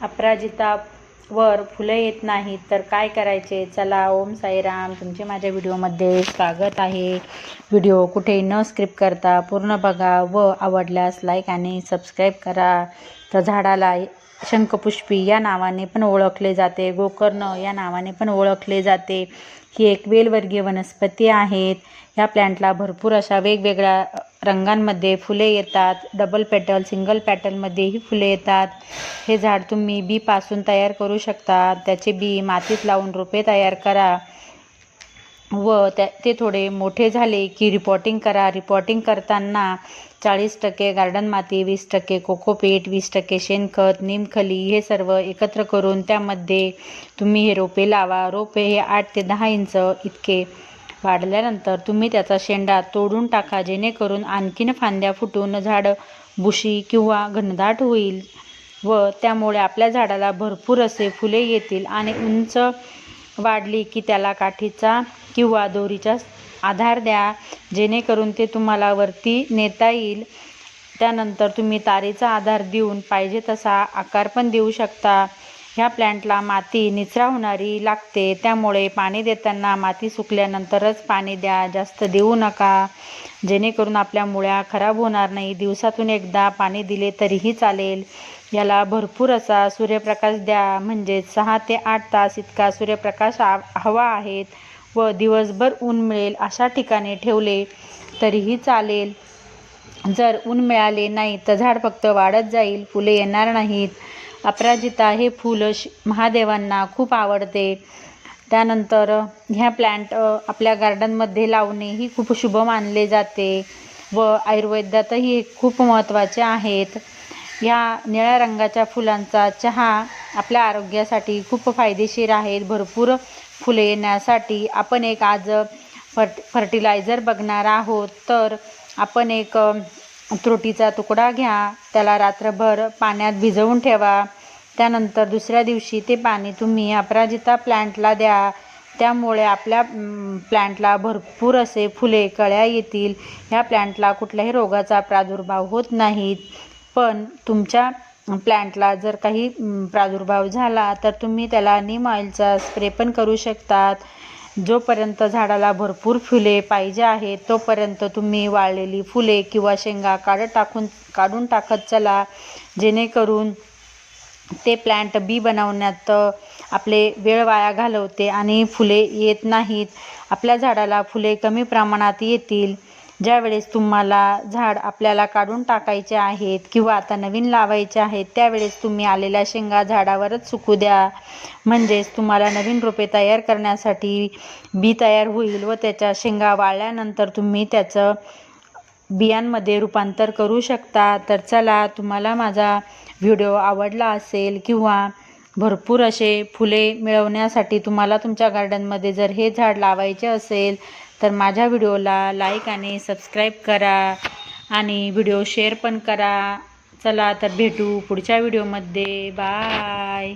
अपराजिता वर फुलं येत नाहीत तर काय करायचे? चला ओम साईराम तुमचे माझ्या व्हिडिओमध्ये स्वागत आहे. व्हिडिओ कुठे न स्क्रिप्ट करता पूर्ण बघा व आवडल्यास लाईक आणि सबस्क्राईब करा. तर झाडाला शंखपुष्पी या नावाने पण ओळखले जाते. गोकर्ण या नावाने पण ओळखले जाते. ही एक वेलवर्गीय वनस्पती आहेत. ह्या प्लॅन्टला भरपूर अशा वेगवेगळ्या रंगांमध्ये फुले येतात. डबल पेटल सिंगल पॅटलमध्येही फुले येतात. हे झाड तुम्ही बीपासून तयार करू शकता. त्याचे बी मातीत लावून रोपे तयार करा. व त्या ते थोडे मोठे झाले की रिपॉटिंग करा. रिपॉटिंग करताना चाळीस टक्के गार्डन माती वीस टक्के कोकोपीट वीस टक्के शेणखत निमखली हे सर्व एकत्र करून त्यामध्ये तुम्ही हे रोपे लावा. रोपे हे आठ ते दहा इंच इतके वाढल्यानंतर तुम्ही त्याचा शेंडा तोडून टाका जेणेकरून आणखीन फांद्या फुटून झाड बुशी किंवा घनदाट होईल. व त्यामुळे आपल्या झाडाला भरपूर असे फुले येतील आणि उंच वाढली की त्याला काठीचा किंवा दोरीचा आधार द्या. जेणेकरून ते तुम्हाला वरती नेता येईल. त्यानंतर तुम्ही तारेचा आधार देऊन पाहिजे तसा आकार पण देऊ शकता. ह्या प्लॅन्टला माती निचरा होणारी लागते. त्यामुळे पाणी देताना माती सुकल्यानंतरच पाणी द्या. जास्त देऊ नका. जेणेकरून आपल्या मुळ्या खराब होणार नाही. दिवसातून एकदा पाणी दिले तरीही चालेल. याला भरपूर असा सूर्यप्रकाश द्या. म्हणजे सहा ते आठ तास इतका सूर्यप्रकाश हवा आहेत व दिवसभर ऊन मिळेल अशा ठिकाणी ठेवले तरीही चालेल. जर ऊन मिळाले नाही तर झाड फक्त वाढत जाईल फुले येणार नाहीत. अपराजिता हे फुलं श महादेवांना खूप आवडते. त्यानंतर ह्या प्लॅन्ट आपल्या गार्डनमध्ये लावणे ही खूप शुभ मानले जाते व आयुर्वेदातही खूप महत्त्वाचे आहेत. या निळ्या रंगाच्या फुलांचा चहा आपल्या आरोग्यासाठी खूप फायदेशीर आहेत. भरपूर फुले येण्यासाठी आपण एक आज फर्ट फर्टिलायझर बघणार आहोत. तर आपण एक त्रुटीचा तुकडा घ्या त्याला रात्रभर पाण्यात भिजवून ठेवा. त्यानंतर दुसऱ्या दिवशी ते पाणी तुम्ही अपराजिता प्लॅन्टला द्या. त्यामुळे आपल्या प्लॅन्टला भरपूर असे फुले कळ्या येतील. ह्या प्लॅन्टला कुठल्याही रोगाचा प्रादुर्भाव होत नाहीत. पण तुमच्या प्लॅन्टला जर काही प्रादुर्भाव झाला तर तुम्ही त्याला नीम ऑइलचा स्प्रे पण करू शकतात. जोपर्यंत झाडाला भरपूर फुले पाहिजे आहेत तोपर्यंत तुम्ही वाळलेली फुले किंवा शेंगा काढत टाकून काढून टाकत चला. जेणेकरून ते प्लॅन्ट बी बनवण्यात आपले वेळ वाया घालवते आणि फुले येत नाहीत. आपल्या झाडाला फुले कमी प्रमाणात येतील. ज्यावेळेस तुम्हाला झाड आपल्याला काढून टाकायचे आहेत किंवा आता नवीन लावायचे आहेत त्यावेळेस तुम्ही आलेल्या शेंगा झाडावरच सुकू द्या. म्हणजेच तुम्हाला नवीन रोपे तयार करण्यासाठी बी तयार होईल व त्याच्या शेंगा वाळल्यानंतर तुम्ही त्याचं बियांमध्ये रूपांतर करू शकता. तर चला तुम्हाला माझा व्हिडिओ आवडला असेल किंवा भरपूर असे फुले मिळवण्यासाठी तुम्हाला तुमच्या गार्डनमध्ये जर हे झाड लावायचे असेल तर माझ्या व्हिडिओला लाईक आणि सबस्क्राईब करा आणि व्हिडिओ शेअर पण करा. चला तर भेटू पुढच्या व्हिडिओमध्ये. बाय